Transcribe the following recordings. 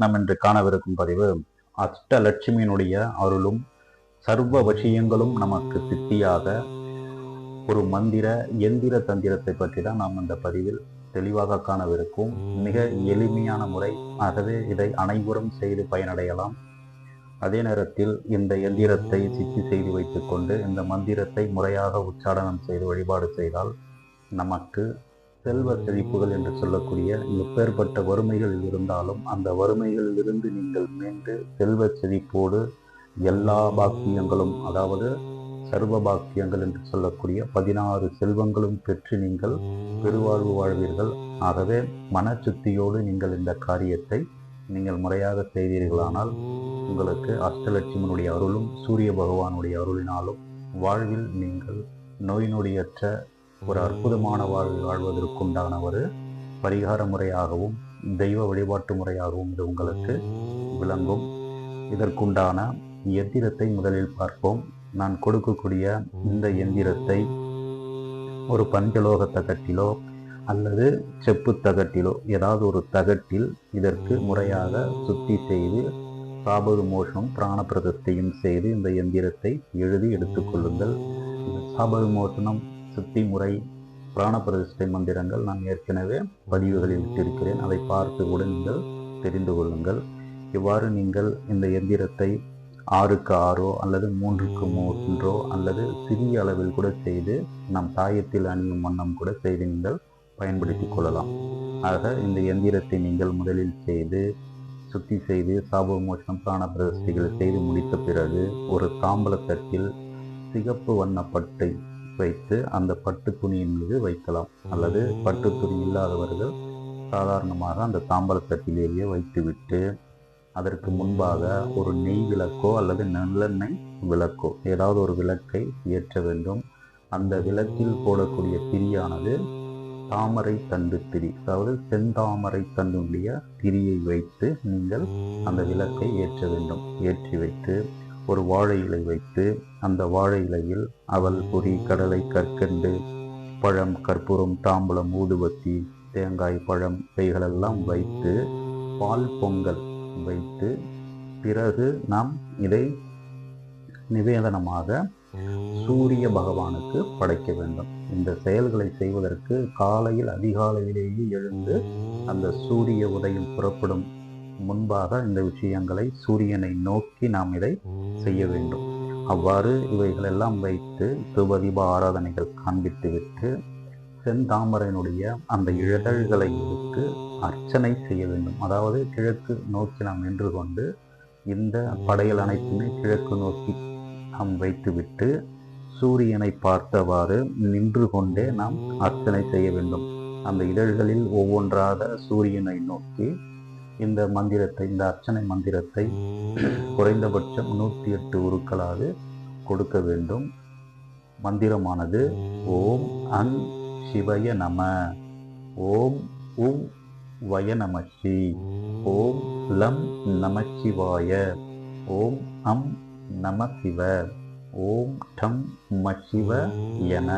நாம் இன்று காணவிருக்கும் பதிவு அஷ்டலட்சுமியினுடைய அருளும் சர்வ விஷயங்களும் நமக்கு சித்தியாக ஒரு மந்திர எந்திர தந்திரத்தை பற்றி தான் நாம் இந்த பதிவில் தெளிவாக காணவிருக்கும். மிக எளிமையான முறை. ஆகவே இதை அனைவரும் செய்து பயனடையலாம். அதே நேரத்தில் இந்த எந்திரத்தை சித்தி செய்து வைத்துக்கொண்டு இந்த மந்திரத்தை முறையாக உச்சாடனம் செய்து வழிபாடு செய்தால் நமக்கு செல்வ செழிப்புகள் என்று சொல்லக்கூடிய எப்பேற்பட்ட வறுமைகள் இருந்தாலும் அந்த வறுமைகளிலிருந்து நீங்கள் மீண்டு செல்வ செழிப்போடு எல்லா பாக்கியங்களும் அதாவது சர்வ பாக்கியங்கள் என்று சொல்லக்கூடிய பதினாறு செல்வங்களும் பெற்று நீங்கள் பெருவாழ்வு வாழ்வீர்கள். ஆகவே மனச்சுத்தியோடு நீங்கள் இந்த காரியத்தை நீங்கள் முறையாக செய்தீர்களானால் உங்களுக்கு அஷ்டலட்சுமனுடைய அருளும் சூரிய பகவானுடைய அருளினாலும் வாழ்வில் நீங்கள் நோய் நொடியற்ற ஒரு அற்புதமான வாழ்வில் வாழ்வதற்குண்டான ஒரு பரிகார முறையாகவும் தெய்வ வழிபாட்டு முறையாகவும் இது உங்களுக்கு விளங்கும். இதற்குண்டான எந்திரத்தை முதலில் பார்ப்போம். நான் கொடுக்கக்கூடிய இந்த எந்திரத்தை ஒரு பஞ்சலோக தகட்டிலோ அல்லது செப்பு தகட்டிலோ ஏதாவது ஒரு தகட்டில் இதற்கு முறையாக சுத்தி செய்து சாபது மோஷம் பிராண பிரதிஷ்டையும் செய்து இந்த எந்திரத்தை எழுதி எடுத்துக்கொள்ளுங்கள் சாபது மோஷனம் சுத்தி முறை பிராண பிரதிஷ்டை மந்திரங்கள் நான் ஏற்கனவே பதிவுகளில் விட்டிருக்கிறேன் அதை பார்த்து கூட நீங்கள் தெரிந்து கொள்ளுங்கள். இவ்வாறு நீங்கள் இந்த எந்திரத்தை ஆறுக்கு ஆறோ அல்லது மூன்றுக்கு மூன்றோ அல்லது சிறிய அளவில் கூட செய்து நம் தாயத்தில் அணியும் வண்ணம் கூட செய்து நீங்கள் பயன்படுத்தி கொள்ளலாம். ஆக இந்த எந்திரத்தை நீங்கள் முதலில் செய்து சுத்தி செய்து சாப மோசம் பிராண பிரதிஷ்டைகளை செய்து முடித்த பிறகு ஒரு தாம்பலத்தட்டில் சிகப்பு வண்ணப்பட்டை பட்டை வைத்து அந்த பட்டு துணியின் மீது வைக்கலாம். அல்லது பட்டு துணி இல்லாதவர்கள் சாதாரணமாக அந்த தாம்பலத்தட்டிலேயே வைத்துவிட்டு அதற்கு முன்பாக ஒரு நெய் விளக்கோ அல்லது நல்லெண்ணெய் விளக்கோ ஏதாவது ஒரு விளக்கை ஏற்ற வேண்டும். அந்த விளக்கில் போடக்கூடிய திரியானது தாமரை தண்டு திரி அதாவது செந்தாமரை தண்டுடைய திரியை வைத்து நீங்கள் அந்த விளக்கை ஏற்ற வேண்டும். ஏற்றி வைத்து ஒரு வாழை இலை வைத்து அந்த வாழை இலையில் அவல் பொறி கடலை கற்கண்டு பழம் கற்பூரம் தாம்பலம் ஊதுபத்தி தேங்காய் பழம் இவைகளெல்லாம் வைத்து பால் பொங்கல் வைத்து பிறகு நாம் இதை நிவேதனமாக சூரிய பகவானுக்கு படைக்க வேண்டும். இந்த செயல்களை செய்வதற்கு காலையில் அதிகாலையிலேயே எழுந்து அந்த சூரிய உதயம் புறப்படும் முன்பாக இந்த விஷயங்களை சூரியனை நோக்கி நாம் இதை செய்ய வேண்டும். அவ்வாறு இவைகளெல்லாம் வைத்து சுபதீப ஆராதனைகள் காண்பித்து விட்டு செந்தாமரையினுடைய அந்த இதழ்களை எடுத்து அர்ச்சனை செய்ய வேண்டும். அதாவது கிழக்கு நோக்கி நாம் நின்று கொண்டு இந்த படைகள் அனைத்துமே கிழக்கு நோக்கி நாம் வைத்துவிட்டு சூரியனை பார்த்தவாறு நின்று கொண்டே நாம் அர்ச்சனை செய்ய வேண்டும். அந்த இதழ்களில் ஒவ்வொன்றாக சூரியனை நோக்கி இந்த மந்திரத்தை இந்த அர்ச்சனை மந்திரத்தை குறைந்தபட்சம் நூற்றி எட்டு உருக்களாக கொடுக்க வேண்டும். மந்திரமானது ஓம் அன் சிவய நம ஓம் உம் வய நமசி ஓம் லம் நமசிவாய ஓம் அம் நம சிவ ஓம் டம் மசிவ என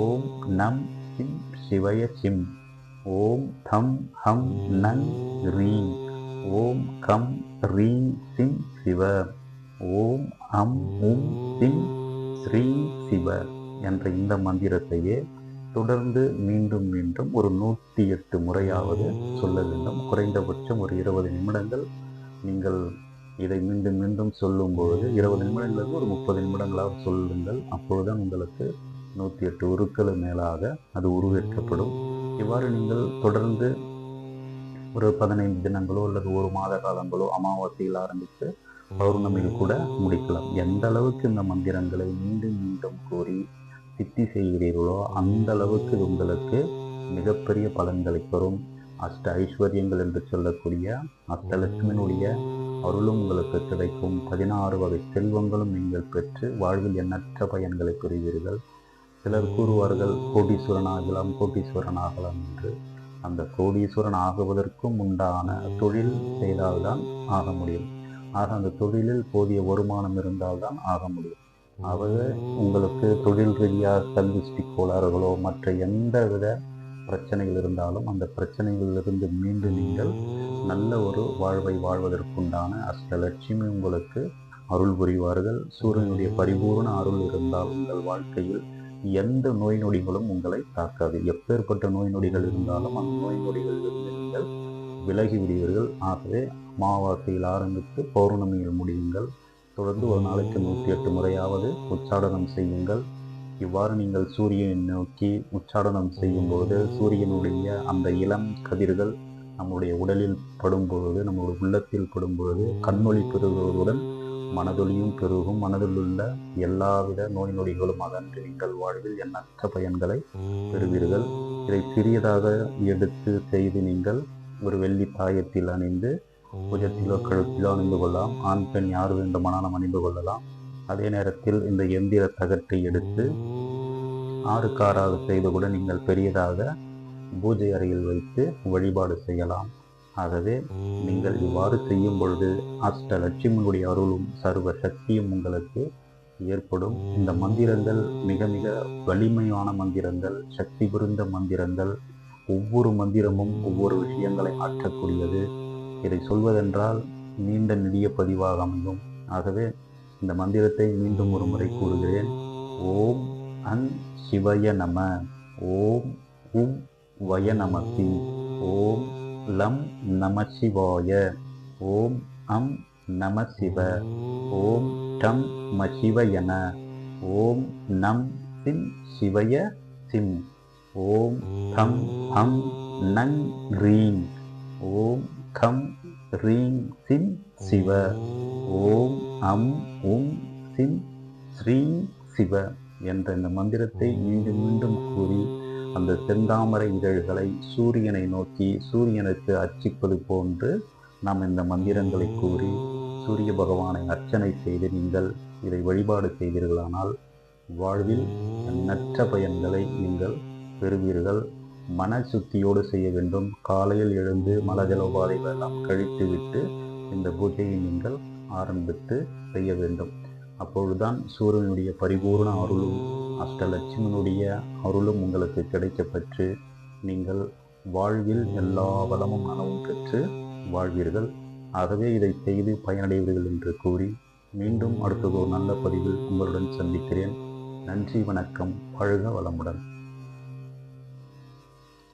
ஓம் நம் சிம் சிவய சிம். ஓம் தம் ஹம் நங் ரீ ஓம் கம் ரீ சிங் சிவ. ஓம் அம் உம் சிங் ஸ்ரீ சிவ என்ற இந்த மந்திரத்தையே தொடர்ந்து மீண்டும் மீண்டும் ஒரு நூற்றி எட்டு முறையாவது சொல்ல வேண்டும். குறைந்தபட்சம் ஒரு இருபது நிமிடங்கள் நீங்கள் இதை மீண்டும் மீண்டும் சொல்லும்பொழுது இருபது நிமிடங்களுக்கு ஒரு முப்பது நிமிடங்களாக சொல்லுங்கள். அப்பொழுதுதான் உங்களுக்கு நூற்றி எட்டு உருக்கள் மேலாக அது உருவேற்றப்படும். இவ்வாறு நீங்கள் தொடர்ந்து ஒரு பதினைந்து தினங்களோ அல்லது ஒரு மாத காலங்களோ அமாவாசையில் ஆரம்பித்து பௌர்ணமியில் கூட முடிக்கலாம். எந்த அளவுக்கு இந்த மந்திரங்களை மீண்டும் மீண்டும் கூறி சித்தி செய்கிறீர்களோ அந்த அளவுக்கு இது உங்களுக்கு மிகப்பெரிய பலன்களை தரும். அஷ்ட ஐஸ்வர்யங்கள் என்று சொல்லக்கூடிய அஷ்டலட்சுமியினுடைய அருளும் உங்களுக்கு கிடைக்கும். பதினாறு வகை செல்வங்களும் நீங்கள் பெற்று வாழ்வில் எண்ணற்ற பயன்களை பெறுவீர்கள். சிலர் கூறுவார்கள் கோடீஸ்வரன் ஆகலாம் கோடீஸ்வரன் ஆகலாம் என்று. அந்த கோடீஸ்வரன் ஆகுவதற்கும் உண்டான தொழில் செய்தால்தான் ஆக முடியும். ஆக அந்த தொழிலில் போதிய வருமானம் இருந்தால்தான் ஆக முடியும். ஆகவே உங்களுக்கு தொழில் ரீதியாக கல்விஷ்டி கோளாறுகளோ மற்ற எந்த வித பிரச்சனைகள் இருந்தாலும் அந்த பிரச்சனைகளிலிருந்து மீண்டு நீங்கள் நல்ல ஒரு வாழ்வை வாழ்வதற்குண்டான அஷ்டலட்சுமி உங்களுக்கு அருள் புரிவார்கள். சூரியனுடைய பரிபூர்ண அருள் இருந்தால் உங்கள் வாழ்க்கையில் எந்த நோய் நொடிகளும் உங்களை தாக்காது. எப்பேற்பட்ட நோய் நொடிகள் இருந்தாலும் அந்த நோய் நொடிகளிலிருந்து நீங்கள் விலகி விடுவீர்கள். ஆகவே அமாவாசையில் ஆரம்பித்து பௌர்ணமியில் முடியுங்கள். தொடர்ந்து ஒரு நாளைக்கு நூற்றி எட்டு முறையாவது உச்சாடனம் செய்யுங்கள். இவ்வாறு நீங்கள் சூரியனை நோக்கி உச்சாடனம் செய்யும்போது சூரியனுடைய அந்த இளம் கதிர்கள் நம்முடைய உடலில் படும்பொழுது நம்முடைய உள்ளத்தில் படும்பொழுது கண்ணொளி பெறுவதுடன் மனதொலியும் பெருகும் மனதில் உள்ள எல்லாவித நோய் நொடிகளும் அகன்று நீங்கள் வாழ்வில் எண்ணற்ற பயன்களை பெறுவீர்கள். இதை சிறியதாக எடுத்து செய்து நீங்கள் ஒரு வெள்ளி தாயத்தில் அணிந்து புஜத்திலோ கழுத்திலோ அணிந்து கொள்ளலாம். ஆண் பெண் யார் வேண்டுமானாலும் அணிந்து கொள்ளலாம். அதே நேரத்தில் இந்த எந்திர தகட்டை எடுத்து ஆறுக்கு ஆறாக செய்து கூட நீங்கள் பெரியதாக பூஜை அறையில் வைத்து வழிபாடு செய்யலாம். ஆகவே நீங்கள் இவ்வாறு செய்யும் பொழுது அஷ்ட லட்சுமியுடைய அருளும் சர்வ சக்தியும் உங்களுக்கு ஏற்படும். இந்த மந்திரங்கள் மிக மிக வலிமையான மந்திரங்கள் சக்தி புரிந்த மந்திரங்கள். ஒவ்வொரு மந்திரமும் ஒவ்வொரு விஷயங்களை ஆற்றக்கூடியது. இதை சொல்வதென்றால் நீண்ட நெடிய பதிவாக அமையும். ஆகவே இந்த மந்திரத்தை மீண்டும் ஒரு முறை கூறுகிறேன். ஓம் அன் சிவய நம. ஓம் உம் வய நமசி ஓம் லம் நம சிவாய ஓம் அம் நம சிவ ஓம் டம் மசிவயன. ஓம் நம் சிம் சிவய சிம். ஓம் கம் ஹம் நங் ரீங் ஓம் கம் ரீங் சிம் சிவ. ஓம் அம் உம் சிம் ஸ்ரீம் சிவ என்ற இந்த மந்திரத்தை மீண்டும் மீண்டும் கூறி அந்த செந்தாமரை இதழ்களை சூரியனை நோக்கி சூரியனுக்கு அர்ச்சிப்பது போன்று நாம் இந்த மந்திரங்களை கூறி சூரிய பகவானை அர்ச்சனை செய்து நீங்கள் இதை வழிபாடு செய்தீர்களானால் வாழ்வில் எண்ணற்ற பயன்களை நீங்கள் பெறுவீர்கள். மன சுத்தியோடு செய்ய வேண்டும். காலையில் எழுந்து மலஜல உபாதைகள் எல்லாம் கழித்துவிட்டு இந்த பூஜையை நீங்கள் ஆரம்பித்து செய்ய வேண்டும். அப்பொழுதுதான் சூரியனுடைய பரிபூர்ண அருளும் அஷ்டலட்சுமனுடைய அருளும் உங்களுக்கு கிடைக்கப்பெற்று நீங்கள் வாழ்வில் எல்லா வளமும் நனவும் பெற்று வாழ்வீர்கள். ஆகவே இதை செய்து பயனடைவீர்கள் என்று கூறி மீண்டும் அடுத்தது ஒரு நல்ல பதிவில் உங்களுடன் சந்திக்கிறேன். நன்றி வணக்கம் வாழ்க வளமுடன்.